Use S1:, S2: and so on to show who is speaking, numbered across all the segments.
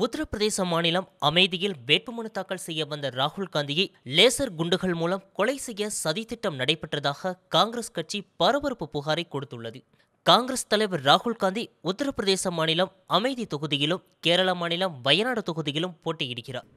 S1: உத்தரப்பிரதேச மாநிலம் அமேதியில் வேட்புமனு தாக்கல் செய்ய வந்த ராகுல் காந்தியை லேசர் குண்டுகள் மூலம் கொலை செய்ய சதித்திட்டம் நடைபெற்றதாக காங்கிரஸ் கட்சி பரபரப்பு புகாரை கொடுத்துள்ளது. காங்கிரஸ் தலைவர் ராகுல் காந்தி உத்தரப்பிரதேச மாநிலம் அமேதி தொகுதியிலும் கேரள மாநிலம் வயநாடு தொகுதியிலும் போட்டியிடுகிறார்.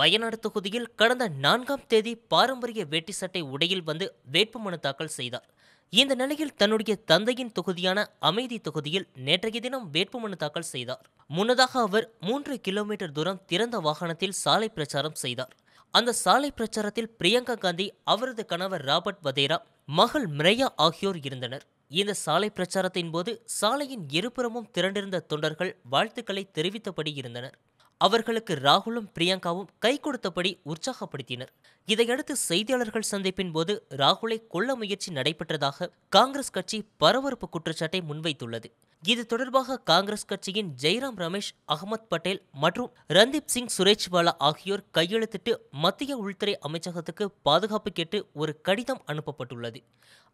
S1: வயநாடு தொகுதியில் கடந்த நான்காம் தேதி பாரம்பரிய வேட்டி சட்டை உடையில் வந்து வேட்புமனு தாக்கல் செய்தார். இந்த நிலையில் தன்னுடைய தந்தையின் தொகுதியான அமைதி தொகுதியில் நேற்றைய தினம் வேட்புமனு தாக்கல் செய்தார். முன்னதாக அவர் மூன்று கிலோமீட்டர் தூரம் திறந்த வாகனத்தில் சாலை பிரச்சாரம் செய்தார். அந்த சாலை பிரச்சாரத்தில் பிரியங்கா காந்தி அவரது கணவர் ராபர்ட் வதேரா மகள் மிரையா ஆகியோர் இருந்தனர். இந்த சாலை பிரச்சாரத்தின் போது சாலையின் இருபுறமும் திரண்டிருந்த தொண்டர்கள் வாழ்த்துக்களை தெரிவித்தபடி இருந்தனர். அவர்களுக்கு ராகுலும் பிரியங்காவும் கை கொடுத்தபடி உற்சாகப்படுத்தினர். இதையடுத்து செய்தியாளர்கள் சந்திப்பின் போது ராகுலை கொல்ல முயற்சி நடைபெற்றதாக காங்கிரஸ் கட்சி பரபரப்பு குற்றச்சாட்டை முன்வைத்துள்ளது. இது தொடர்பாக காங்கிரஸ் கட்சியின் ஜெய்ராம் ரமேஷ் அகமத் பட்டேல் மற்றும் ரந்தீப் சிங் சுரேஷ்வாலா ஆகியோர் கையெழுத்திட்டு மத்திய உள்துறை அமைச்சகத்துக்கு பாதுகாப்பு கேட்டு ஒரு கடிதம் அனுப்பப்பட்டுள்ளது.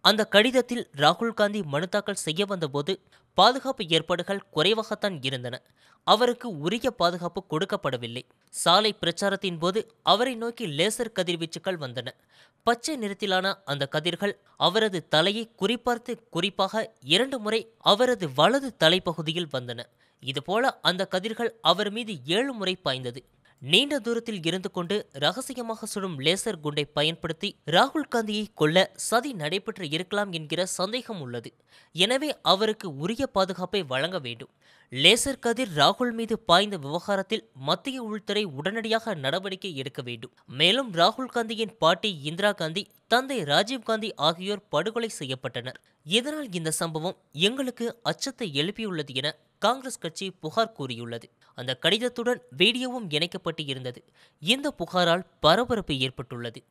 S1: அந்த கடிதத்தில் ராகுல் காந்தி மனு தாக்கல் செய்ய வந்தபோது பாதுகாப்பு ஏற்பாடுகள் குறைவாகத்தான் இருந்தன. அவருக்கு உரிய பாதுகாப்பு கொடுக்கப்படவில்லை. சாலை பிரச்சாரத்தின் போது அவரை நோக்கி லேசர் கதிர்வீச்சுகள் வந்தன. பச்சை நிறத்திலான அந்த கதிர்கள் அவரது தலையை குறிப்பார்த்து குறிப்பாக இரண்டு முறை அவரது வலது தலைப்பகுதியில் வந்தன. இதுபோல அந்த கதிர்கள் அவர் மீது ஏழு முறை பாய்ந்தது. நீண்ட தூரத்தில் இருந்து கொண்டு ரகசியமாக சுடும் லேசர் குண்டை பயன்படுத்தி ராகுல் காந்தியை கொல்ல சதி நடைபெற்று இருக்கலாம் என்கிற சந்தேகம் உள்ளது. எனவே அவருக்கு உரிய பாதுகாப்பை வழங்க வேண்டும். லேசர் கதிர் ராகுல் மீது பாய்ந்த விவகாரத்தில் மத்திய உள்துறை உடனடியாக நடவடிக்கை எடுக்க வேண்டும். மேலும் ராகுல் காந்தியின் பாட்டி இந்திரா காந்தி தந்தை ராஜீவ் காந்தி ஆகியோர் படுகொலை செய்யப்பட்டனர். இதனால் இந்த சம்பவம் எங்களுக்கு அச்சத்தை எழுப்பியுள்ளது என காங்கிரஸ் கட்சி புகார் கூறியுள்ளது. அந்த கடிதத்துடன் வீடியோவும் இணைக்கப்பட்டு இருந்தது இந்த புகாரால் பரபரப்பு ஏற்பட்டுள்ளது.